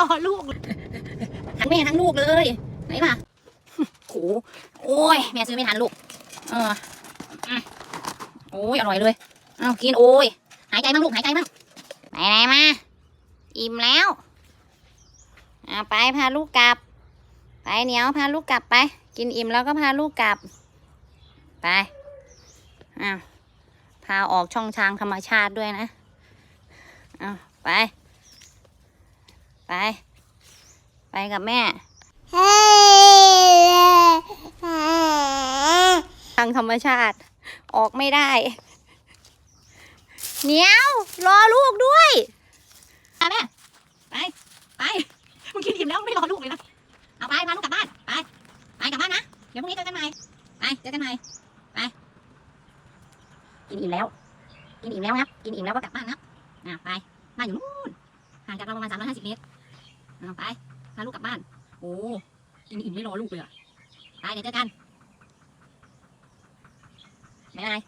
รอลูกทั้งแม่ทั้งลูกเลยไหนมาโหโอ้ยแม่ซื้อไม่ทันลูกเอออืมโอ้ยอร่อยเลยเอากินโอ้ยหายใจบ้างลูกหายใจบ้างไหนไหนมาอิ่มแล้วเอาไปพาลูกกลับ ไปเหนียวพาลูกกลับไป กินอิ่มแล้วก็พาลูกกลับ ไปอ้าวพาออกช่องทางธรรมชาติด้วยนะอ้าวไป ไป ไปกับแม่ทางธรรมชาติออกไม่ได้เหนียว รอลูกด้วยไปแม่ไป ไปมึงกินอิ่มแล้วไม่รอลูกเลยนะเอาไปพาลูกกลับบ้านไปไปกลับบ้านนะเดี๋ยวพรุ่งนี้เจอกันใหม่ไปเจอกันใหม่ไปกินอิ่มแล้ว กินอิ่มแล้วนะกินอิ่มแล้วก็กลับบ้านนะอะไปบ้านอยู่นู่นห่างจากเราประมาณสามร้อยห้าสิบเมตร เอาไป พาลูกกลับบ้าน โอ้กินอิ่มไม่รอลูกเลยอะ ไปเดี๋ยวเจอกันบ๊ายบาย